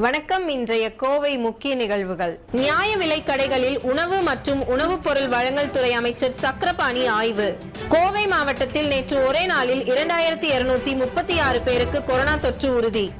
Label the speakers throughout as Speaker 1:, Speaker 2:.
Speaker 1: வணக்கம் இன்றைய கோவை முக்கிய நிகழ்வுகள். நியாய விலை கடைகளில் உணவு மற்றும் உணவுப் பொருள் வழங்கல் துறை அமைச்சர் சக்கரபாணி ஆய்வு. கோவை மாவட்டத்தில் நேற்று ஒரே நாளில் இரண்டாயிரத்தி இருநூத்தி முப்பத்தி ஆறு பேருக்கு கொரோனா தொற்று உறுதி.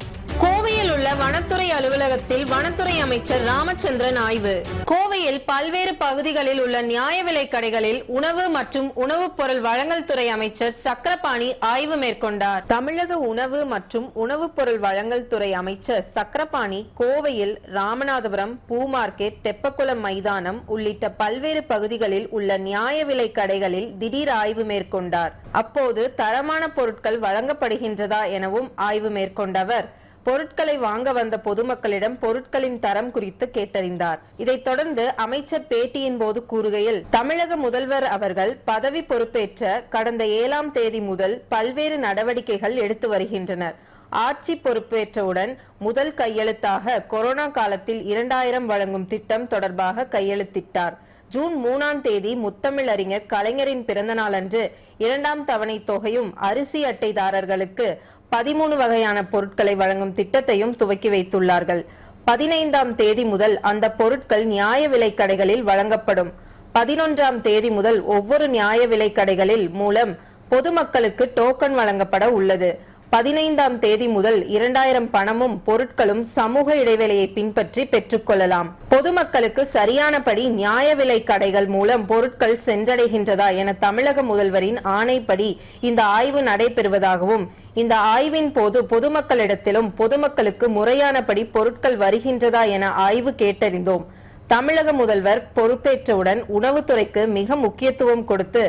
Speaker 1: கோவையில் உள்ள வனத்துறை அலுவலகத்தில் வனத்துறை அமைச்சர் ராமச்சந்திரன் ஆய்வு. கோவையில் பல்வேறு பகுதிகளில் உள்ள நியாய விலைக் கடைகளில் உணவு மற்றும் உணவுப் பொருள் வழங்கல் துறை அமைச்சர் சக்கரபாணி ஆய்வு மேற்கொண்டார். தமிழக உணவு மற்றும் உணவுப் பொருள் வழங்கல் துறை அமைச்சர் சக்கரபாணி கோவையில் ராமநாதபுரம் பூ மார்க்கெட் தெப்பக்குளம் மைதானம் உள்ளிட்ட பல்வேறு பகுதிகளில் உள்ள நியாய விலைக் கடைகளில் திடீர் ஆய்வு மேற்கொண்டார். அப்போது தரமான பொருட்கள் வழங்கப்படுகின்றதா எனவும் ஆய்வு மேற்கொண்டவர். பொருட்களை வாங்க வந்த பொதுமக்களிடம் பொருட்களின் தரம் குறித்து கேட்டறிந்தார். இதைத் தொடர்ந்து அமைச்சர் பேட்டியின் போது கூறுகையில் தமிழக முதல்வர் அவர்கள் பதவி பொறுப்பேற்ற கடந்த ஏழாம் தேதி முதல் பல்வேறு நடவடிக்கைகள் எடுத்து வருகின்றனர். ஆட்சி பொறுப்பேற்றவுடன் முதல் கையெழுத்தாக கொரோனா காலத்தில் இரண்டாயிரம் வழங்கும் திட்டம் தொடர்பாக கையெழுத்திட்டார். ஜூன் மூணாம் தேதி முத்தமிழறிஞர் கலைஞரின் பிறந்தநாள் அன்று இரண்டாம் தவணை தொகையும் அரிசி அட்டைதாரர்களுக்கு பதிமூணு வகையான பொருட்களை வழங்கும் திட்டத்தையும் துவக்கி வைத்துள்ளார்கள். பதினைந்தாம் தேதி முதல் அந்த பொருட்கள் நியாய விலை கடைகளில் வழங்கப்படும். பதினொன்றாம் தேதி முதல் ஒவ்வொரு நியாய விலை கடைகளில் மூலம் பொதுமக்களுக்கு டோக்கன் வழங்கப்பட உள்ளது. பதினைந்தாம் தேதி முதல் இரண்டாயிரம் பணமும் பொருட்களும் சமூக இடைவெளியை பின்பற்றி பெற்றுக்கொள்ளலாம். பொதுமக்களுக்கு சரியானபடி நியாய விலை கடைகள் மூலம் பொருட்கள் சென்றடைகின்றதா என தமிழக முதல்வரின் ஆணைப்படி இந்த ஆய்வு நடைபெறுவதாகவும் இந்த ஆய்வின் போது பொதுமக்களிடத்திலும் பொதுமக்களுக்கு முறையானபடி பொருட்கள் வருகின்றதா என ஆய்வு கேட்டறிந்தோம். தமிழக முதல்வர் பொறுப்பேற்றவுடன் உணவுத்துறைக்கு மிக முக்கியத்துவம் கொடுத்து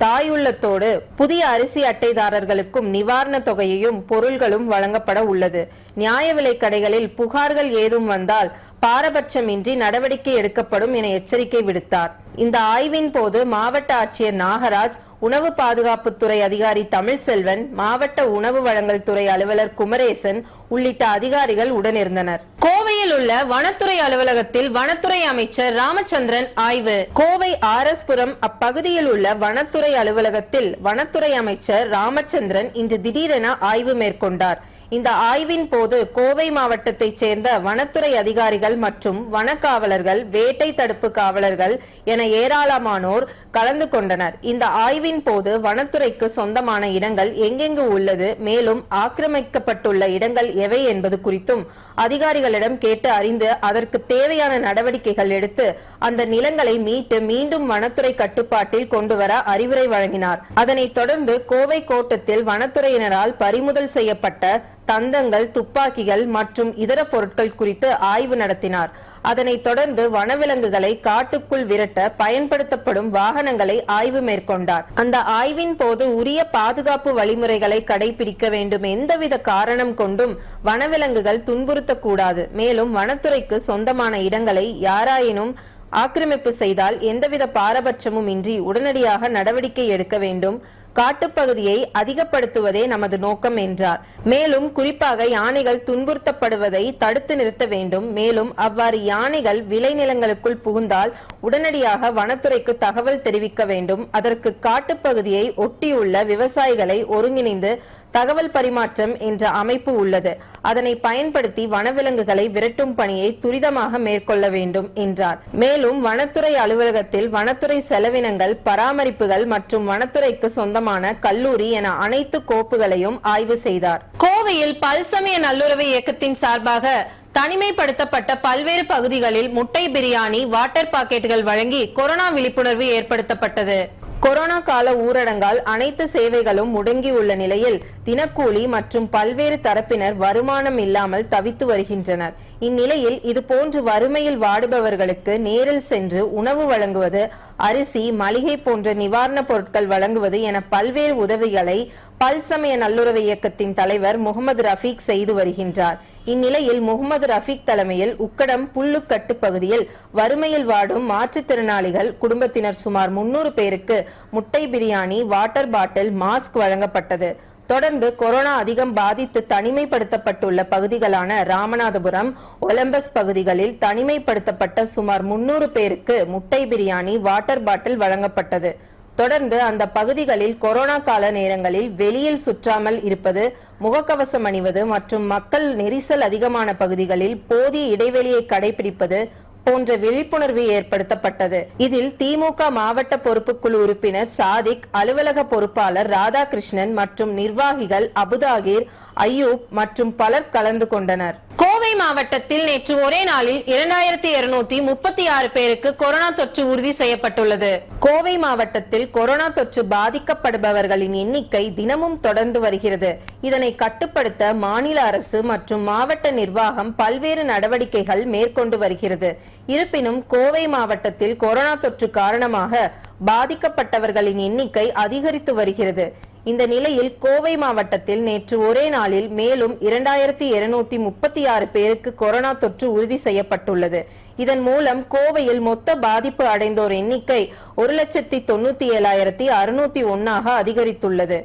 Speaker 1: தாயுள்ளத்தோடு புதிய அரிசி அட்டைதாரர்களுக்கும் நிவாரண தொகையையும் பொருள்களும் வழங்கப்பட உள்ளது. நியாய விலை கடைகளில் புகார்கள் ஏதும் வந்தால் பாரபட்சமின்றி நடவடிக்கை எடுக்கப்படும் என எச்சரிக்கை விடுத்தார். இந்த ஆய்வின் போது மாவட்ட ஆட்சியர் நாகராஜ் உணவு பாதுகாப்புத்துறை அதிகாரி தமிழ்செல்வன் மாவட்ட உணவு வழங்கல் துறை அலுவலர் குமரேசன் உள்ளிட்ட அதிகாரிகள் உடனிருந்தனர். கோவையில் உள்ள வனத்துறை அலுவலகத்தில் வனத்துறை அமைச்சர் ராமச்சந்திரன் ஆய்வு. கோவை ஆர் எஸ் புரம் அப்பகுதியில் உள்ள வனத்துறை அலுவலகத்தில் வனத்துறை அமைச்சர் ராமச்சந்திரன் இன்று திடீரென ஆய்வு மேற்கொண்டார். இந்த ஆய்வின் போது கோவை மாவட்டத்தைச் சேர்ந்த வனத்துறை அதிகாரிகள் மற்றும் வனக்காவலர்கள் வேட்டை தடுப்பு காவலர்கள் என ஏராளமானோர் கலந்து கொண்டனர். இந்த ஆய்வின் போது வனத்துறைக்கு சொந்தமான இடங்கள் எங்கெங்கு உள்ளது மேலும் ஆக்கிரமிக்கப்பட்டுள்ள இடங்கள் எவை என்பது குறித்தும் அதிகாரிகளிடம் கேட்டு அறிந்து அதற்கு தேவையான நடவடிக்கைகள் எடுத்து அந்த நிலங்களை மீட்டு மீண்டும் வனத்துறை கட்டுப்பாட்டில் கொண்டுவர அறிவுரை வழங்கினார். அதனைத் தொடர்ந்து கோவை கோட்டத்தில் வனத்துறையினரால் பறிமுதல் செய்யப்பட்ட தந்தங்கள் துப்பாக்கிகள் மற்றும் இதர பொருட்கள் குறித்து ஆய்வு நடத்தினார். அதனைத் தொடர்ந்து வனவிலங்குகளை காட்டுக்குள் விரட்ட பயன்படுத்தப்படும் வாகனங்களை ஆய்வு மேற்கொண்டார். அந்த ஆய்வின் போது உரிய பாதுகாப்பு வழிமுறைகளை கடைபிடிக்க வேண்டும் எந்தவித காரணம் கொண்டும் வனவிலங்குகள் துன்புறுத்தக்கூடாது. மேலும் வனத்துறைக்கு சொந்தமான இடங்களை யாராயினும் ஆக்கிரமிப்பு செய்தால் எந்தவித பாரபட்சமும் இன்றி உடனடியாக நடவடிக்கை எடுக்க வேண்டும். காட்டுப்பகுதியை அதிகப்படுத்துவதே நமது நோக்கம் என்றார். மேலும் குறிப்பாக யானைகள் துன்புறுத்தப்படுவதை தடுத்து நிறுத்த வேண்டும். மேலும் அவ்வாறு யானைகள் விளைநிலங்களுக்குள் புகுந்தால் உடனடியாக வனத்துறைக்கு தகவல் தெரிவிக்க வேண்டும். அதற்கு காட்டுப்பகுதியை ஒட்டியுள்ள விவசாயிகளை ஒருங்கிணைந்து தகவல் பரிமாற்றம் என்ற அமைப்பு உள்ளது. அதனை பயன்படுத்தி வனவிலங்குகளை விரட்டும் பணியை துரிதமாக மேற்கொள்ள வேண்டும் என்றார். மேலும் வனத்துறை அலுவலகத்தில் வனத்துறை செலவினங்கள் பராமரிப்புகள் மற்றும் வனத்துறைக்கு சொந்தமான கல்லூரி என அனைத்து கோப்புகளையும் ஆய்வு செய்தார். கோவையில் பல்சமய நல்லுறவு இயக்கத்தின் சார்பாக தனிமைப்படுத்தப்பட்ட பல்வேறு பகுதிகளில் முட்டை பிரியாணி வாட்டர் பாக்கெட்டுகள் வழங்கி கொரோனா விழிப்புணர்வு ஏற்படுத்தப்பட்டது. கொரோனா கால ஊரடங்கால் அனைத்து சேவைகளும் முடங்கியுள்ள நிலையில் தினக்கூலி மற்றும் பல்வேறு தரப்பினர் வருமானம் இல்லாமல் தவித்து வருகின்றனர். இந்நிலையில் இது போன்று வறுமையில் வாடுபவர்களுக்கு நேரில் சென்று உணவு வழங்குவது அரிசி மளிகை போன்ற நிவாரணப் பொருட்கள் வழங்குவது என பல்வேறு உதவிகளை பல்சமய நல்லுறவு இயக்கத்தின் தலைவர் முகமது ரஃபீக் செய்து வருகின்றார். இந்நிலையில் முகமது ரஃபீக் தலைமையில் உக்கடம் புல்லுக்கட்டு பகுதியில் வறுமையில் வாடும் மாற்றுத்திறனாளிகள் குடும்பத்தினர் சுமார் முன்னூறு பேருக்கு முட்டை பிரியாணி வாட்டர் பாட்டில் மாஸ்க் வழங்கப்பட்டது. தொடர்ந்து கொரோனா அதிகம் பாதித்து தனிமைப்படுத்தப்பட்டுள்ள பகுதிகளான ராமநாதபுரம் ஒலம்பஸ் பகுதிகளில் தனிமைப்படுத்தப்பட்ட சுமார் முன்னூறு பேருக்கு முட்டை பிரியாணி வாட்டர் பாட்டில் வழங்கப்பட்டது. தொடர்ந்து அந்த பகுதிகளில் கொரோனா கால நேரங்களில் வெளியில் சுற்றாமல் இருப்பது முகக்கவசம் அணிவது மற்றும் மக்கள் நெரிசல் அதிகமான பகுதிகளில் போதிய இடைவெளியை கடைபிடிப்பது போன்ற விழிப்புணர்வு ஏற்படுத்தப்பட்டது. இதில் திமுக மாவட்ட பொறுப்புக்குழு உறுப்பினர் சாதிக் அலுவலக பொறுப்பாளர் ராதாகிருஷ்ணன் மற்றும் நிர்வாகிகள் அபுதாகிர் அய்யூப் மற்றும் பலர் கலந்து கொண்டனர். மாவட்டத்தில் நேற்று ஒரே நாளில் இரண்டாயிரத்தி இருநூத்தி முப்பத்தி ஆறு பேருக்கு கொரோனா தொற்று உறுதி செய்யப்பட்டுள்ளது. கோவை மாவட்டத்தில் கொரோனா தொற்று பாதிக்கப்படுபவர்களின் எண்ணிக்கை தினமும் தொடர்ந்து வருகிறது. இதனை கட்டுப்படுத்த மாநில அரசு மற்றும் மாவட்ட நிர்வாகம் பல்வேறு நடவடிக்கைகள் மேற்கொண்டு வருகிறது. இருப்பினும் கோவை மாவட்டத்தில் கொரோனா தொற்று காரணமாக பாதிக்கப்பட்டவர்களின் எண்ணிக்கை அதிகரித்து வருகிறது. இந்த நிலையில் கோவை மாவட்டத்தில் நேற்று ஒரே நாளில் மேலும் இரண்டாயிரத்தி இருநூத்தி முப்பத்தி ஆறு பேருக்கு கொரோனா தொற்று உறுதி செய்யப்பட்டுள்ளது. இதன் மூலம் கோவையில் மொத்த பாதிப்பு அடைந்தோர் எண்ணிக்கை ஒரு லட்சத்தி தொண்ணூத்தி ஏழாயிரத்தி அறுநூத்தி ஒன்னாக அதிகரித்துள்ளது.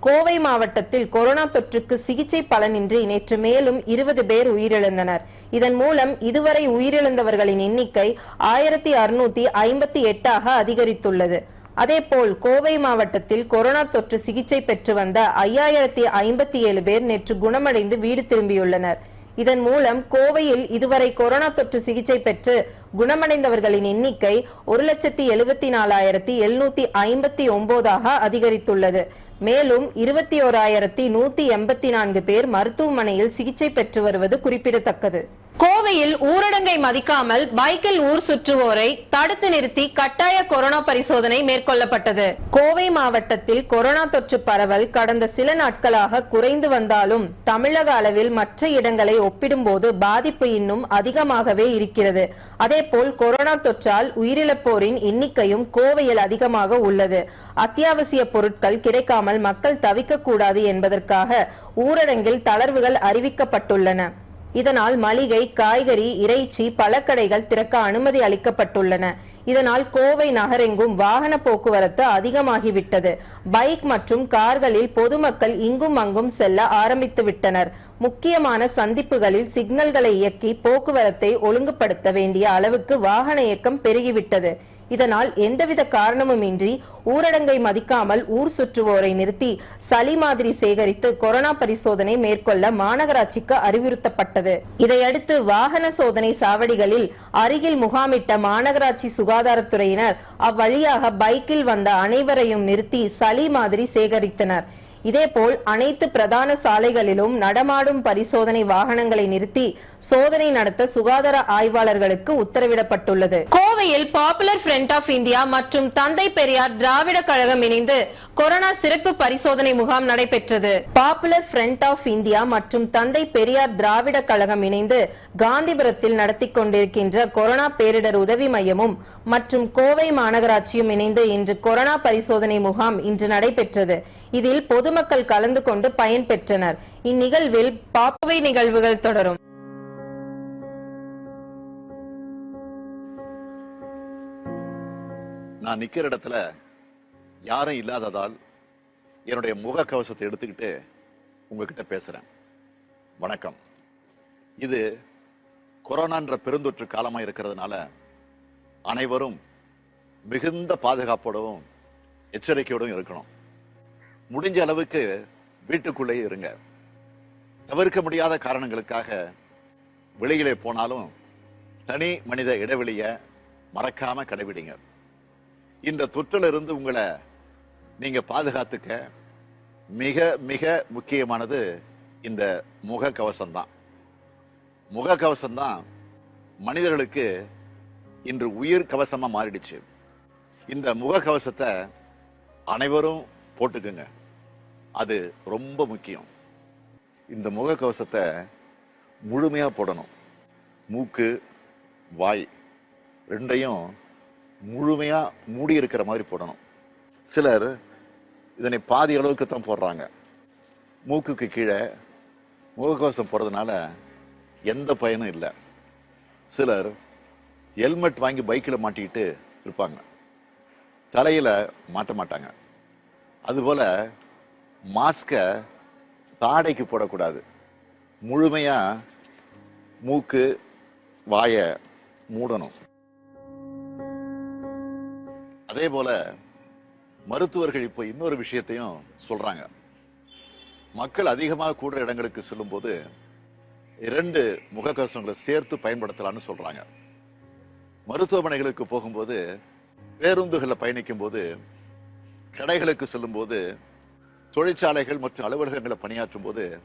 Speaker 1: கோவை மாவட்டத்தில் கொரோனா தொற்றுக்கு சிகிச்சை பலனின்றி நேற்று மேலும் இருபது பேர் உயிரிழந்தனர். இதன் மூலம் இதுவரை உயிரிழந்தவர்களின் எண்ணிக்கை ஆயிரத்தி அறுநூத்தி ஐம்பத்தி எட்டாக அதிகரித்துள்ளது. அதேபோல் கோவை மாவட்டத்தில் கொரோனா தொற்று சிகிச்சை பெற்று வந்த ஐயாயிரத்தி ஐம்பத்தி ஏழு பேர் நேற்று குணமடைந்து வீடு திரும்பியுள்ளனர். இதன் மூலம் கோவையில் இதுவரை கொரோனா தொற்று சிகிச்சை பெற்று குணமடைந்தவர்களின் எண்ணிக்கை ஒரு லட்சத்தி எழுபத்தி நாலாயிரத்தி எழுநூத்தி ஐம்பத்தி ஒன்பதாக அதிகரித்துள்ளது. மேலும் இருபத்தி ஓராயிரத்தி நூத்தி எண்பத்தி நான்கு பேர் மருத்துவமனையில் சிகிச்சை பெற்று வருவது குறிப்பிடத்தக்கது. கோவையில் ஊரடங்கை மதிக்காமல் பைக்கில் ஊர் சுற்றுவோரை தடுத்து நிறுத்தி கட்டாய கொரோனா பரிசோதனை மேற்கொள்ளப்பட்டது. கோவை மாவட்டத்தில் கொரோனா தொற்று பரவல் கடந்த சில நாட்களாக குறைந்து வந்தாலும் தமிழக அளவில் மற்ற இடங்களை ஒப்பிடும்போது பாதிப்பு இன்னும் அதிகமாகவே இருக்கிறது. அதேபோல் கொரோனா தொற்றால் உயிரிழப்போரின் எண்ணிக்கையும் கோவையில் அதிகமாக உள்ளது. அத்தியாவசிய பொருட்கள் கிடைக்காமல் மக்கள் தவிக்கக்கூடாது என்பதற்காக ஊரடங்கில் தளர்வுகள் அறிவிக்கப்பட்டுள்ளன. இதனால் மளிகை காய்கறி இறைச்சி பழக்கடைகள் திறக்க அனுமதி அளிக்கப்பட்டுள்ளன. இதனால் கோவை நகரெங்கும் வாகன போக்குவரத்து அதிகமாகிவிட்டது. பைக் மற்றும் கார்களில் பொதுமக்கள் இங்கும் அங்கும் செல்ல ஆரம்பித்து விட்டனர். முக்கியமான சந்திப்புகளில் சிக்னல்களை இயக்கி போக்குவரத்தை ஒழுங்குபடுத்த வேண்டிய அளவுக்கு வாகன இயக்கம் பெருகிவிட்டது. இதனால் எந்தவித காரணமுமின்றி ஊரடங்கை மதிக்காமல் ஊர் சுற்றுவோரை நிறுத்தி சளி மாதிரி சேகரித்து கொரோனா பரிசோதனை மேற்கொள்ள மாநகராட்சிக்கு அறிவுறுத்தப்பட்டது. இதையடுத்து வாகன சோதனை சாவடிகளில் அருகில் முகாமிட்ட மாநகராட்சி சுகாதாரத்துறையினர் அவ்வழியாக பைக்கில் வந்த அனைவரையும் நிறுத்தி சளி மாதிரி சேகரித்தனர். இதேபோல் அனைத்து பிரதான சாலைகளிலும் நடமாடும் பரிசோதனை வாகனங்களை நிறுத்தி சோதனை நடத்த சுகாதார ஆய்வாளர்களுக்கு உத்தரவிடப்பட்டுள்ளது. கோவையில் பாப்புலர் ஃப்ரண்ட் ஆஃப் இந்தியா மற்றும் தந்தை பெரியார் திராவிட கழகம் இணைந்து கொரோனா சிறப்பு பரிசோதனை முகாம் நடைபெற்றது. பாப்புலர் ஃப்ரண்ட் ஆஃப் இந்தியா மற்றும் தந்தை பெரியார் திராவிட கழகம் இணைந்து காந்திபுரத்தில் நடத்தி கொண்டிருக்கின்ற கொரோனா பேரிடர் உதவி மையமும் மற்றும் கோவை மாநகராட்சியும் இணைந்து இன்று கொரோனா பரிசோதனை முகாம் இன்று நடைபெற்றது. இதில் பொதுமக்கள் கலந்து கொண்டு பயன்பெற்றனர். இந்நிகழ்வில் பாப்பவை நிகழ்வுகள் தொடரும்.
Speaker 2: நான் நிக்கிற இடத்துல யாரும் இல்லாததால் என்னுடைய முக கவசத்தை எடுத்துக்கிட்டு உங்ககிட்ட பேசுறேன். வணக்கம். இது கொரோனான்ற பெருந்தொற்று காலமா இருக்கிறதுனால அனைவரும் மிகுந்த பாதுகாப்போடவும் எச்சரிக்கையோடும் இருக்கணும். முடிஞ்ச அளவுக்கு வீட்டுக்குள்ளேயே இருங்க. தவிர்க்க முடியாத காரணங்களுக்காக வெளியிலே போனாலும் தனி மனித இடைவெளியை மறக்காம கடைபிடிங்க. இந்த தொற்றிலிருந்து உங்களை நீங்க பாதுகாத்துக்க மிக மிக முக்கியமானது இந்த முக கவசம்தான் முக கவசம் தான் மனிதர்களுக்கு இன்று உயிர் கவசமா மாறிடுச்சு. இந்த முக கவசத்தை அனைவரும் போட்டுக்கங்க. அது ரொம்ப முக்கியம். இந்த முகக்கவசத்தை முழுமையாக போடணும். மூக்கு வாய் ரெண்டையும் முழுமையாக மூடி இருக்கிற மாதிரி போடணும். சிலர் இதனை பாதி அளவுக்கு தான் போடுறாங்க. மூக்குக்கு கீழே முகக்கவசம் போடுறதுனால எந்த பயனும் இல்லை. சிலர் ஹெல்மெட் வாங்கி பைக்கில் மாட்டிக்கிட்டு இருப்பாங்க. தலையில் மாட்ட மாட்டாங்க. அதுபோல் மாஸ்கை தாடைக்கு போடக்கூடாது. முழுமையா மூக்கு வாயை மூடணும். அதே போல மருத்துவர்கள் இப்போ இன்னொரு விஷயத்தையும் சொல்றாங்க. மக்கள் அதிகமாக கூடுற இடங்களுக்கு செல்லும்போது இரண்டு முகக்கவசங்களை சேர்த்து பயன்படுத்தலாம்னு சொல்றாங்க. மருத்துவமனைகளுக்கு போகும்போது பேருந்துகளில் பயணிக்கும் போது கடைகளுக்கு செல்லும்போது தொழிற்சாலைகள் மற்றும் அலுவலகங்களை பணியாற்றும் போது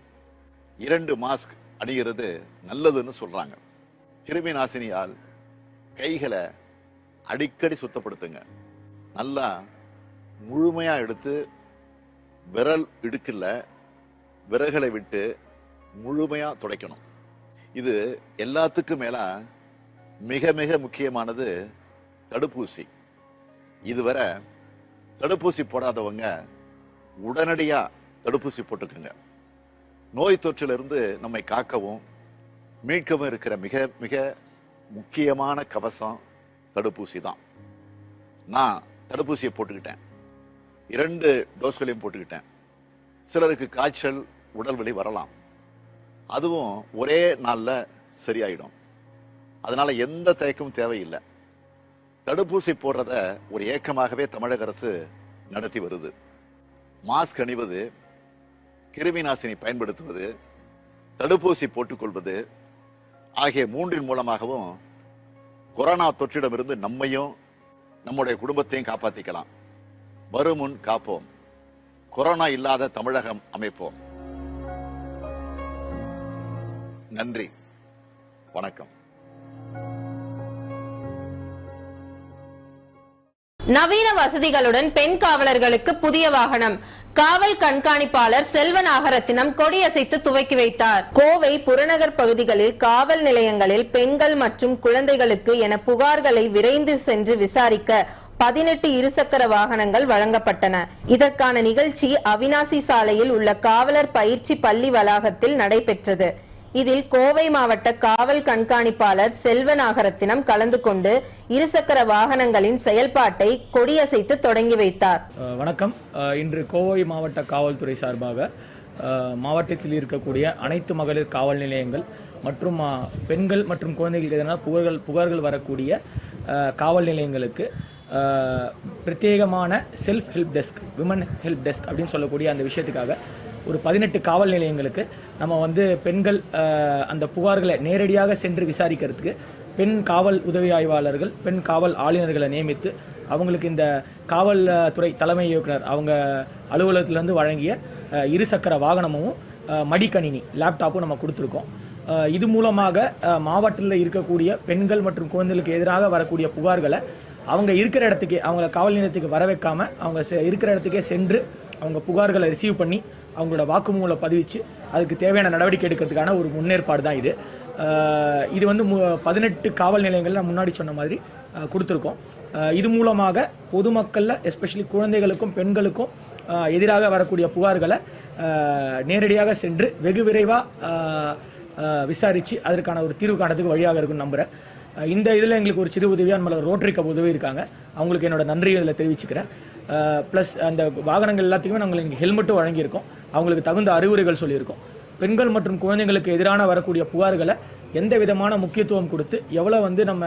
Speaker 2: இரண்டு மாஸ்க் அணிகிறது நல்லதுன்னு சொல்றாங்க. கிருமி நாசினியால் கைகளை அடிக்கடி சுத்தப்படுத்துங்க. நல்லா முழுமையா எடுத்து விரல் இடுக்கில் விரல்களை விட்டு முழுமையா துடைக்கணும். இது எல்லாத்துக்கும் மேல மிக மிக முக்கியமானது தடுப்பூசி. இதுவரை தடுப்பூசி போடாதவங்க உடனடியா தடுப்பூசி போட்டுக்குங்க. நோய் தொற்றிலிருந்து நம்மை காக்கவும் மீட்கவும் இருக்கிற மிக மிக முக்கியமான கவசம் தடுப்பூசி தான். நான் தடுப்பூசியை போட்டுக்கிட்டேன். இரண்டு டோஸ்களையும் போட்டுக்கிட்டேன். சிலருக்கு காய்ச்சல் உடல் வலி வரலாம். அதுவும் ஒரே நாளில் சரியாயிடும். அதனால எந்த தயக்கமும் தேவையில்லை. தடுப்பூசி போடுறத ஒரு ஏக்கமாகவே தமிழக அரசு நடத்தி வருது. மாஸ்க் அணிவது கிருமி நாசினி பயன்படுத்துவது தடுப்பூசி போட்டுக்கொள்வது ஆகிய மூன்றின் மூலமாகவும் கொரோனா தொற்றிடமிருந்து நம்மையும் நம்முடைய குடும்பத்தையும் காப்பாற்றிக்கலாம் வருமுன் காப்போம். கொரோனா இல்லாத தமிழகம் அமைப்போம். நன்றி. வணக்கம்.
Speaker 1: நவீன வசதிகளுடன் பெண் காவலர்களுக்கு புதிய வாகனம். காவல் கண்காணிப்பாளர் செல்வ நாகரத்தினம் கொடியசைத்து துவக்கி வைத்தார். கோவை புறநகர் பகுதிகளில் காவல் நிலையங்களில் பெண்கள் மற்றும் குழந்தைகளுக்கு என புகார்களை விரைந்து சென்று விசாரிக்க பதினெட்டு இருசக்கர வாகனங்கள் வழங்கப்பட்டன. இதற்கான நிகழ்ச்சி அவினாசி சாலையில் உள்ள காவலர் பயிற்சி பள்ளி வளாகத்தில் நடைபெற்றது. இதில் கோவை மாவட்ட காவல் கண்காணிப்பாளர் செல்வநாகரத்தினம் கலந்து கொண்டு இருசக்கர வாகனங்களின் செயல்பாட்டை கொடியசைத்து தொடங்கி வைத்தார்.
Speaker 3: வணக்கம். இன்று கோவை மாவட்ட காவல்துறை சார்பாக மாவட்டத்தில் இருக்கக்கூடிய அனைத்து மகளிர் காவல் நிலையங்கள் மற்றும் பெண்கள் மற்றும் குழந்தைகளுக்கு எதனால் புகார்கள் புகார்கள் வரக்கூடிய காவல் நிலையங்களுக்கு பிரத்யேகமான self help desk women help desk அப்படின்னு சொல்லக்கூடிய அந்த விஷயத்துக்காக ஒரு பதினெட்டு காவல் நிலையங்களுக்கு நம்ம வந்து பெண்கள் அந்த புகார்களை நேரடியாக சென்று விசாரிக்கிறதுக்கு பெண் காவல் உதவி ஆய்வாளர்கள் பெண் காவல் ஆளுநர்களை நியமித்து அவங்களுக்கு இந்த காவல் துறை தலைமை இயக்குனர் அவங்க அலுவலகத்திலேருந்து வழங்கிய இருசக்கர வாகனமும் மடிக்கணினி லேப்டாப்பும் நம்ம கொடுத்துருக்கோம். இது மூலமாக மாவட்டத்தில் இருக்கக்கூடிய பெண்கள் மற்றும் குழந்தைகளுக்கு எதிராக வரக்கூடிய புகார்களை அவங்க இருக்கிற இடத்துக்கே அவங்கள காவல் நிலையத்துக்கு வர வைக்காமல் அவங்க செ- இருக்கிற இடத்துக்கே சென்று அவங்க புகார்களை ரிசீவ் பண்ணி அவங்களோட வாக்குமூலம் பதிவிச்சு அதுக்கு தேவையான நடவடிக்கை எடுக்கிறதுக்கான ஒரு முன்னேற்பாடு தான் இது. இது வந்து மு- பதினெட்டு காவல் நிலையங்கள் நான் முன்னாடி சொன்ன மாதிரி கொடுத்துருக்கோம். இது மூலமாக பொதுமக்களில் எஸ்பெஷலி குழந்தைகளுக்கும் பெண்களுக்கும் எதிராக வரக்கூடிய புகார்களை நேரடியாக சென்று வெகு விரைவாக விசாரித்து அதற்கான ஒரு தீர்வு காணத்துக்கு வழியாக இருக்கும்னு நம்புகிறேன் இந்த இதில் எங்களுக்கு ஒரு சிறு உதவியாக நம்மளை ரோட்டரி கப் உதவி இருக்காங்க. அவங்களுக்கு என்னோட நன்றி இதில் தெரிவிச்சுக்கிறேன். ப்ளஸ் அந்த வாகனங்கள் எல்லாத்துக்குமே நாங்கள் இங்கே ஹெல்மெட்டும் வழங்கியிருக்கோம். அவங்களுக்கு தகுந்த அறிவுரைகள் சொல்லியிருக்கோம். பெண்கள் மற்றும் குழந்தைங்களுக்கு எதிரான வரக்கூடிய புகார்களை எந்த விதமான முக்கியத்துவம் கொடுத்து எவ்வளோ வந்து நம்ம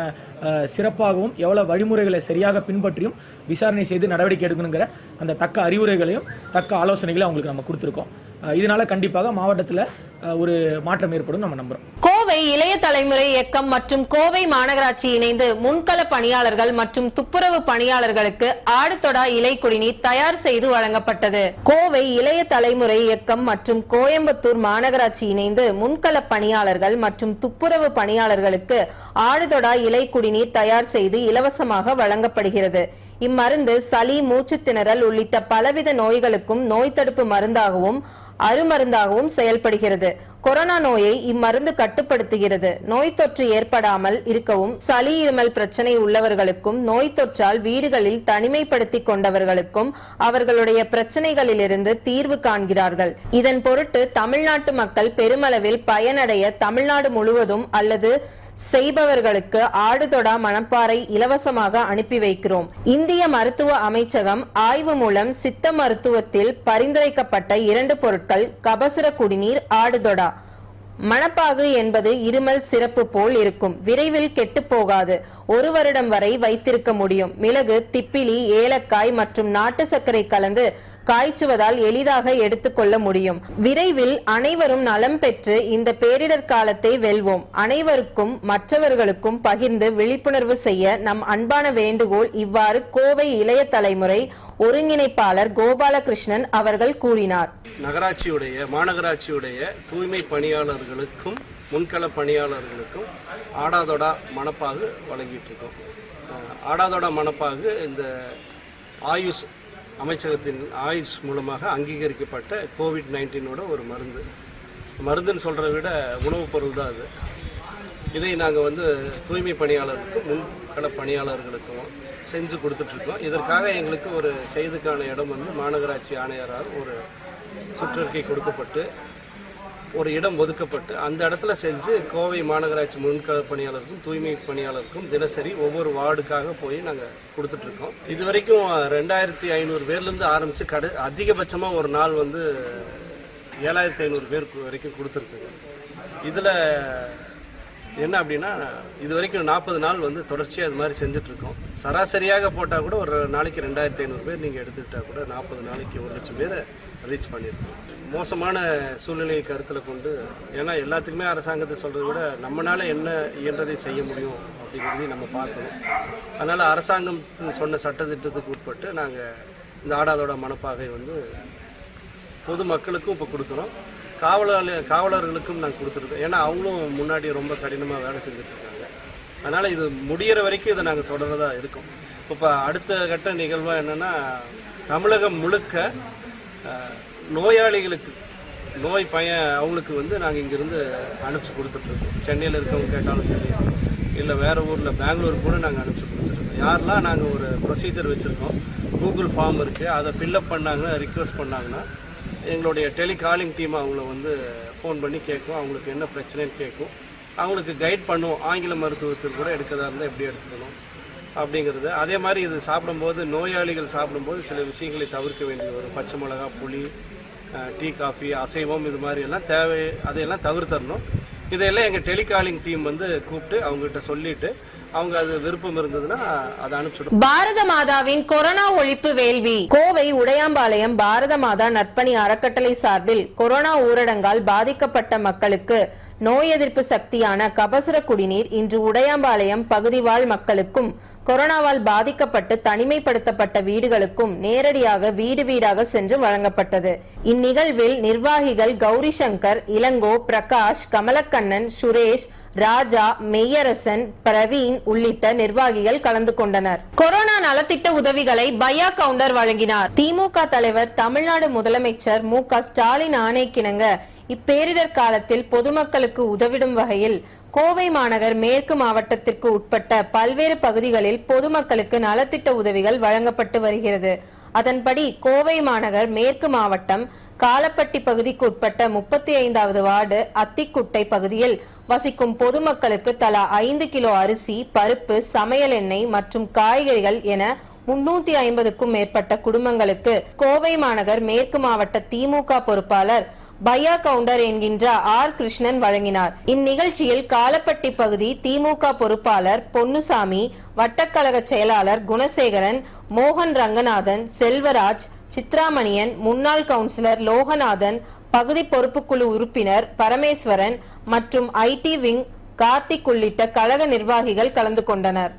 Speaker 3: சிறப்பாகவும் எவ்வளோ வழிமுறைகளை சரியாக பின்பற்றியும் விசாரணை செய்து நடவடிக்கை எடுக்கணுங்கிற அந்த தக்க அறிவுரைகளையும் தக்க ஆலோசனைகளையும் அவங்களுக்கு நம்ம கொடுத்துருக்கோம். இதனால கண்டிப்பாக மாவட்டத்தில் ஒரு மாற்றம் ஏற்படும் நம்ம நம்புகிறோம்
Speaker 1: கோவை இளைய தலைமுறை இயக்கம் மற்றும் கோவை மாநகராட்சி இணைந்து முன்கள பணியாளர்கள் மற்றும் துப்புரவு பணியாளர்களுக்கு ஆடுதொடா இலை குடிநீர் தயார் செய்து வழங்கப்பட்டது. கோவை இளைய தலைமுறை இயக்கம் மற்றும் கோயம்புத்தூர் மாநகராட்சி இணைந்து முன்கள பணியாளர்கள் மற்றும் துப்புரவு பணியாளர்களுக்கு ஆடுதொடா இலை குடிநீர் தயார் செய்து இலவசமாக வழங்கப்படுகிறது. இம்மருந்து சளி மூச்சுத் திணறல் உள்ளிட்ட பலவித நோய்களுக்கும் நோய் தடுப்பு மருந்தாகவும் அருமருந்தாகவும் செயல்படுகிறது. கொரோனா நோயை இம்மருந்து கட்டுப்படுத்துகிறது. நோய் தொற்று ஏற்படாமல் இருக்கவும் சளி இருமல் பிரச்சனை உள்ளவர்களுக்கும் நோய் தொற்றால் வீடுகளில் தனிமைப்படுத்திக் கொண்டவர்களுக்கும் அவர்களுடைய பிரச்சனைகளிலிருந்து தீர்வு காண்கிறார்கள். இதன் பொருட்டு தமிழ்நாட்டு மக்கள் பெருமளவில் பயனடைய தமிழ்நாடு முழுவதும் அல்லது செய்பவர்களுக்கு ஆடுதொடா மணப்பாறை இலவசமாக அனுப்பி வைக்கிறோம். இந்திய மருத்துவ அமைச்சகம் ஆய்வு மூலம் சித்த மருத்துவத்தில் பரிந்துரைக்கப்பட்ட இரண்டு பொருட்கள் கபசுர குடிநீர் ஆடுதொடா. மணப்பாகு என்பது இருமல் சிறப்பு போல் இருக்கும். விரைவில் கெட்டுப் போகாது. ஒரு வருடம் வரை வைத்திருக்க முடியும். மிளகு திப்பிலி ஏலக்காய் மற்றும் நாட்டு சர்க்கரை கலந்து காய்ச்சுவதால் எளிதாக எடுத்துக்கொள்ள முடியும். விரைவில் அனைவரும் நலம் பெற்று இந்த பேரிடர் காலத்தை வெல்வோம். அனைவருக்கும் மற்றவர்களுக்கும் பகிர்ந்து விழிப்புணர்வு செய்ய நம் அன்பான வேண்டுகோள் இவ்வாறு கோவை இளைய தலைமுறை ஒருங்கிணைப்பாளர் கோபாலகிருஷ்ணன் அவர்கள் கூறினார்.
Speaker 4: நகராட்சியுடைய மாநகராட்சியுடைய தூய்மை பணியாளர்களுக்கும் முன்கள பணியாளர்களுக்கும் ஆடாதொடா மணப்பாகு வழங்கிட்டு இருக்கோம். ஆடாதொடா மணப்பாகு இந்த ஆயுஷ் அமைச்சகத்தின் ஆயுஷ் மூலமாக அங்கீகரிக்கப்பட்ட கோவிட் நைன்டீனோட ஒரு மருந்து. மருந்துன்னு சொல்கிறத விட உணவுப் பொருள் தான் அது. இதை நாங்கள் வந்து தூய்மை பணியாளருக்கும் முன்கள பணியாளர்களுக்கும் செஞ்சு கொடுத்துட்ருக்கோம். இதற்காக எங்களுக்கு ஒரு செய்துக்கான இடம் வந்து மாநகராட்சி ஆணையரால் ஒரு சுற்றறிக்கை கொடுக்கப்பட்டு ஒரு இடம் ஒதுக்கப்பட்டு அந்த இடத்துல செஞ்சு கோவை மாநகராட்சி முன்கள பணியாளருக்கும் தூய்மை பணியாளருக்கும் தினசரி ஒவ்வொரு வார்டுக்காக போய் நாங்கள் கொடுத்துட்ருக்கோம். இது வரைக்கும் ரெண்டாயிரத்தி ஐநூறு பேர்லேருந்து ஆரம்பித்து கடு அதிகபட்சமாக ஒரு நாள் வந்து ஏழாயிரத்தி ஐநூறு பேர் வரைக்கும் கொடுத்துருக்குங்க இதில் என்ன அப்படின்னா இது வரைக்கும் நாற்பது நாள் வந்து தொடர்ச்சியாக இது மாதிரி செஞ்சுட்ருக்கோம். சராசரியாக போட்டால் கூட ஒரு நாளைக்கு ரெண்டாயிரத்தி ஐநூறு பேர் நீங்கள் எடுத்துக்கிட்டால் கூட நாற்பது நாளைக்கு ஒரு லட்சம் பேரை ரீச் பண்ணியிருக்கோம். மோசமான சூழ்நிலையை கருத்தில் கொண்டு ஏன்னா எல்லாத்துக்குமே அரசாங்கத்தை சொல்கிறத விட நம்மளால் என்ன இயன்றதை செய்ய முடியும் அப்படிங்கிறதையும் நம்ம பார்க்கணும். அதனால் அரசாங்கம் சொன்ன சட்டத்திட்டத்துக்கு உட்பட்டு நாங்கள் இந்த ஆடாதோட மனப்பாகை வந்து பொது மக்களுக்கும் இப்போ கொடுக்குறோம் காவலர் காவலர்களுக்கும் நாங்கள் கொடுத்துருக்கோம். ஏன்னா அவங்களும் முன்னாடி ரொம்ப கடினமாக வேலை செஞ்சுட்டு இருக்காங்க. அதனால் இது முடியிற வரைக்கும் இதை நாங்கள் தொடர்றதாக இருக்கோம். இப்போ அடுத்த கட்ட நிகழ்வாக என்னென்னா தமிழகம் முழுக்க நோயாளிகளுக்கு நோய் பையன் அவங்களுக்கு வந்து நாங்கள் இங்கேருந்து அனுப்பிச்சு கொடுத்துட்ருக்கோம் சென்னையில் இருக்கவங்க கேட்டாலும் சரி இல்லை வேறு ஊரில் பெங்களூர் கூட நாங்கள் அனுப்பிச்சு கொடுத்துருக்கோம் யாரெல்லாம் நாங்கள் ஒரு ப்ரொசீஜர் வச்சுருக்கோம் கூகுள் ஃபார்ம் இருக்குது அதை ஃபில்அப் பண்ணாங்கன்னா ரிக்வஸ்ட் பண்ணாங்கன்னா எங்களுடைய டெலிகாலிங் டீம் அவங்கள வந்து ஃபோன் பண்ணி கேட்கும். அவங்களுக்கு என்ன பிரச்சனைன்னு கேட்கும். அவங்களுக்கு கைட் பண்ணுவோம். ஆங்கில மருத்துவத்தில் கூட எடுக்கிறதா இருந்தால் எப்படி எடுத்துக்கணும்? அப்படிங்கிறது. அதே மாதிரி இது சாப்பிடும்போது நோயாளிகள் சாப்பிடும்போது சில விஷயங்களை தவிர்க்க வேண்டியது வரும் பச்சை மிளகா புளி டீ காஃபி அசைவம் இது மாதிரி எல்லாம் தேவை அதையெல்லாம் தவிர்த்தரணும். இதையெல்லாம் எங்கள் டெலிகாலிங் டீம் வந்து கூப்பிட்டு அவங்ககிட்ட சொல்லிட்டு அவங்க அது விருப்பம் இருந்ததுன்னா அதை அனுப்பிச்சிடும்
Speaker 1: பாரத மாதாவின் கொரோனா ஒழிப்பு வேள்வி. கோவை உடையாம்பாளையம் பாரத மாதா நற்பணி அறக்கட்டளை சார்பில் கொரோனா ஊரடங்கால் பாதிக்கப்பட்ட மக்களுக்கு நோய் எதிர்ப்பு சக்தியான கபசுர குடிநீர் இன்று உடையாம்பாளையம் பகுதிவாழ் மக்களுக்கும் கொரோனாவால் பாதிக்கப்பட்டு தனிமைப்படுத்தப்பட்ட வீடுகளுக்கும் நேரடியாக வீடு வீடாக சென்று வழங்கப்பட்டது. இந்நிகழ்வில் நிர்வாகிகள் கௌரி சங்கர் இளங்கோ பிரகாஷ் கமலக்கண்ணன் சுரேஷ் ராஜா மெய்யரசன் பிரவீன் உள்ளிட்ட நிர்வாகிகள் கலந்து கொண்டனர். கொரோனா நலத்திட்ட உதவிகளை பயா கவுண்டர் வழங்கினார். திமுக தலைவர் தமிழ்நாடு முதலமைச்சர் மு க ஸ்டாலின் ஆணைக்கிணங்க இப்பேரிடர் காலத்தில் பொதுமக்களுக்கு உதவிடும் வகையில் கோவை மாநகர் மேற்கு மாவட்டத்திற்கு உட்பட்ட பல்வேறு பகுதிகளில் பொதுமக்களுக்கு நலத்திட்ட உதவிகள் வழங்கப்பட்டு வருகிறது. அதன்படி கோவை மாநகர் மேற்கு மாவட்டம் காலப்பட்டி பகுதிக்கு உட்பட்ட முப்பத்தி ஐந்தாவது வார்டு அத்திக்குட்டை பகுதியில் வசிக்கும் பொதுமக்களுக்கு தலா ஐந்து கிலோ அரிசி பருப்பு சமையல் எண்ணெய் மற்றும் காய்கறிகள் என முன்னூத்தி ஐம்பதுக்கும் மேற்பட்ட குடும்பங்களுக்கு கோவை மாநகர் மேற்கு மாவட்ட திமுக பொறுப்பாளர் பையா கவுண்டர் என்கின்ற ஆர். கிருஷ்ணன் வழங்கினார். இந்நிகழ்ச்சியில் காலப்பட்டி பகுதி திமுக பொறுப்பாளர் பொன்னுசாமி வட்டக்கழக செயலாளர் குணசேகரன் மோகன் ரங்கநாதன் செல்வராஜ் சித்ராமணியன் முன்னாள் கவுன்சிலர் லோகநாதன் பகுதி பொறுப்புக்குழு உறுப்பினர் பரமேஸ்வரன் மற்றும் ஐடி விங் கார்த்திக் உள்ளிட்ட கழக நிர்வாகிகள் கலந்து கொண்டனர்.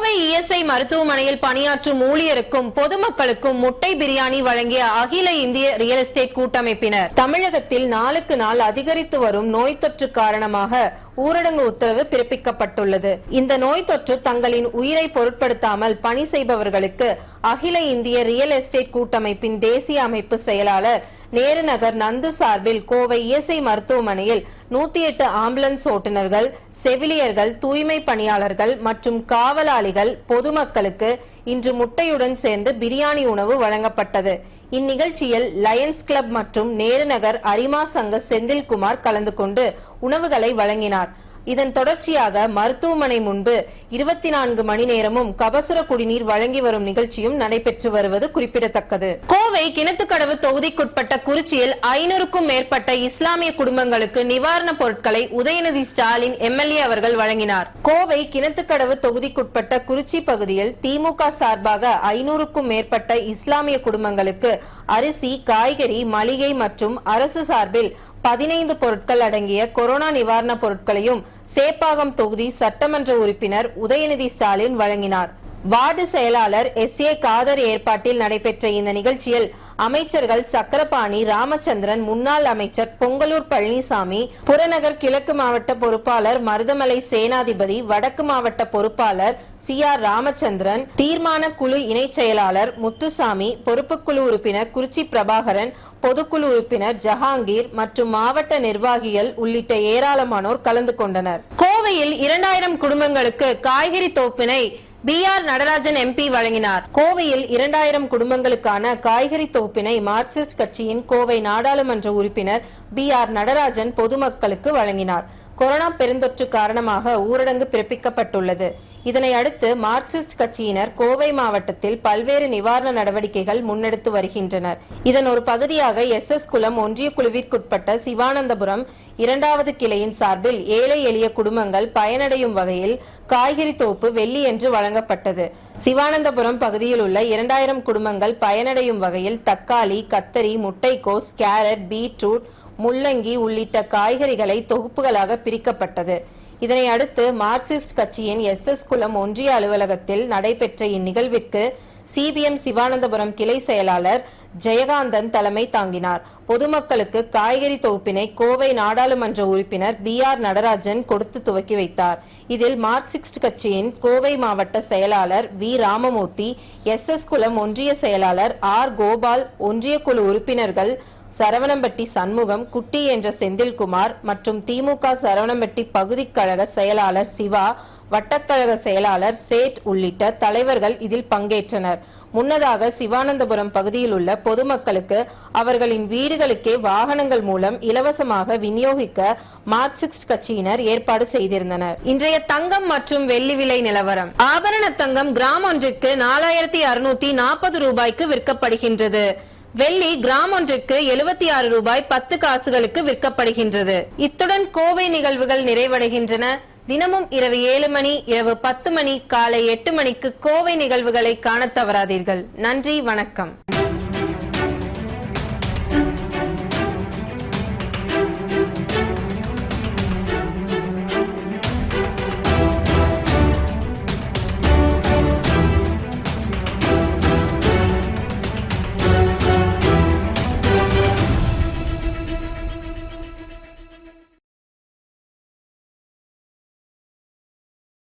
Speaker 1: கோவை இஎஸ்ஐ மருத்துவமனையில் பணியாற்றும் ஊழியருக்கும் பொதுமக்களுக்கும் முட்டை பிரியாணி வழங்கிய அகில இந்திய ரியல் எஸ்டேட் கூட்டமைப்பினர். தமிழகத்தில் நாளுக்கு நாள் அதிகரித்து வரும் நோய் தொற்று காரணமாக ஊரடங்கு உத்தரவு பிறப்பிக்கப்பட்டுள்ளது. இந்த நோய் தொற்று தங்களின் உயிரை பொருட்படுத்தாமல் பணி செய்பவர்களுக்கு அகில இந்திய ரியல் எஸ்டேட் கூட்டமைப்பின் தேசிய அமைப்பு செயலாளர் நேருநகர் நந்து சார்பில் கோவை இஎஸ்ஐ மருத்துவமனையில் நூத்தி எட்டு ஆம்புலன்ஸ் ஓட்டுநர்கள் செவிலியர்கள் தூய்மை பணியாளர்கள் மற்றும் காவலாளிகள் பொதுமக்களுக்கு இன்று முட்டையுடன் சேர்ந்து பிரியாணி உணவு வழங்கப்பட்டது. இந்நிகழ்ச்சியில் லயன்ஸ் கிளப் மற்றும் நேருநகர் அரிமா சங்க செந்தில்குமார் கலந்து கொண்டு உணவுகளை வழங்கினார். இதன் தொடர்ச்சியாக மருத்துவமனை முன்பு இருபத்தி நான்கு மணி நேரமும் கபசுர குடிநீர் வழங்கி வரும் நிகழ்ச்சியும் நடைபெற்று வருவது குறிப்பிடத்தக்கது. கோவை கிணத்துக்கடவு தொகுதிக்குட்பட்ட குறிச்சியில் ஐநூறுக்கும் மேற்பட்ட இஸ்லாமிய குடும்பங்களுக்கு நிவாரணப் பொருட்களை உதயநிதி ஸ்டாலின் எம்எல்ஏ அவர்கள் வழங்கினார். கோவை கிணத்துக்கடவு தொகுதிக்குட்பட்ட குறிச்சி பகுதியில் திமுக சார்பாக ஐநூறுக்கும் மேற்பட்ட இஸ்லாமிய குடும்பங்களுக்கு அரிசி காய்கறி மளிகை மற்றும் அரசு சார்பில் பதினைந்து பொருட்கள் அடங்கிய கொரோனா நிவாரணப் பொருட்களையும் சேப்பாகம் தொகுதி சட்டமன்ற உறுப்பினர் உதயநிதி ஸ்டாலின் வழங்கினார். வார்டு செயலாளர் எஸ். ஏ. காதர் ஏற்பாட்டில் நடைபெற்ற இந்த நிகழ்ச்சியில் அமைச்சர்கள் சக்கரபாணி ராமச்சந்திரன் முன்னாள் அமைச்சர் பொங்கலூர் பழனிசாமி புறநகர் கிழக்கு மாவட்ட பொறுப்பாளர் மருதமலை சேனாதிபதி வடக்கு மாவட்ட பொறுப்பாளர் சி. ஆர். ராமச்சந்திரன் தீர்மான குழு இணைச் செயலாளர் முத்துசாமி பொறுப்புக்குழு உறுப்பினர் குறிச்சி பிரபாகரன் பொதுக்குழு உறுப்பினர் ஜஹாங்கீர் மற்றும் மாவட்ட நிர்வாகிகள் உள்ளிட்ட ஏராளமானோர் கலந்து கொண்டனர். கோவையில் இரண்டாயிரம் குடும்பங்களுக்கு காய்கறி தோப்பினை பி ஆர் நடராஜன் எம்பி வழங்கினார். கோவையில் இரண்டாயிரம் குடும்பங்களுக்கான காய்கறி தொகுப்பினை மார்க்சிஸ்ட் கட்சியின் கோவை நாடாளுமன்ற உறுப்பினர் பி ஆர் நடராஜன் பொதுமக்களுக்கு வழங்கினார். கொரோனா பெருந்தொற்று காரணமாக ஊரடங்கு பிறப்பிக்கப்பட்டுள்ளது. இதனை அடுத்து மார்க்சிஸ்ட் கட்சியினர் கோவை மாவட்டத்தில் பல்வேறு நிவாரண நடவடிக்கைகள் முன்னெடுத்து வருகின்றனர். இதன் ஒரு பகுதியாக எஸ் எஸ் குளம் ஒன்றிய குழுவிற்குட்பட்ட சிவானந்தபுரம் இரண்டாவது கிளையின் சார்பில் ஏழை எளிய குடும்பங்கள் பயனடையும் வகையில் காய்கறி தோப்பு வெள்ளியன்று வழங்கப்பட்டது. சிவானந்தபுரம் பகுதியில் உள்ள இரண்டாயிரம் குடும்பங்கள் பயனடையும் வகையில் தக்காளி கத்தரி முட்டைக்கோஸ் கேரட் பீட்ரூட் முள்ளங்கி உள்ளிட்ட காய்கறிகளை தொகுப்புகளாக பிரிக்கப்பட்டது. இதனை அடுத்து மார்க்சிஸ்ட் கட்சியின் எஸ் எஸ் குளம் ஒன்றிய அலுவலகத்தில் நடைபெற்ற இந்நிகழ்விற்கு சிபிஎம் சிவானந்தபுரம் கிளை செயலாளர் ஜெயகாந்தன் தலைமை தாங்கினார். பொதுமக்களுக்கு காய்கறி தொகுப்பினை கோவை நாடாளுமன்ற உறுப்பினர் பி ஆர் நடராஜன் கொடுத்து துவக்கி வைத்தார். இதில் மார்க்சிஸ்ட் கட்சியின் கோவை மாவட்ட செயலாளர் வி ராமமூர்த்தி எஸ் எஸ் குளம் ஒன்றிய செயலாளர் ஆர் கோபால் ஒன்றிய குழு உறுப்பினர்கள் சரவணம்பட்டி சண்முகம் குட்டி என்ற செந்தில்குமார் மற்றும் திமுக சரவணம்பட்டி பகுதிக் கழக செயலாளர் சிவா வட்டக்கழக செயலாளர் சேட் உள்ளிட்ட தலைவர்கள் இதில் பங்கேற்றனர். முன்னதாக சிவானந்தபுரம் பகுதியில் உள்ள பொதுமக்களுக்கு அவர்களின் வீடுகளுக்கே வாகனங்கள் மூலம் இலவசமாக விநியோகிக்க மார்க்சிஸ்ட் கட்சியினர் ஏற்பாடு செய்திருந்தனர். இன்றைய தங்கம் மற்றும் வெள்ளி விலை நிலவரம். ஆபரண தங்கம் கிராம் ஒன்றிற்கு நாலாயிரத்தி அறுநூத்தி நாற்பது ரூபாய்க்கு விற்கப்படுகின்றது. வெள்ளி கிராம் ஒன்றிற்கு எழுபத்தி ஆறு ரூபாய் பத்து காசுகளுக்கு விற்கப்படுகின்றது. இத்துடன் கோவை நிகழ்வுகள் நிறைவடைகின்றன. தினமும் இரவு ஏழு மணி இரவு பத்து மணி காலை எட்டு மணிக்கு கோவை நிகழ்வுகளை காணத் தவறாதீர்கள். நன்றி வணக்கம்.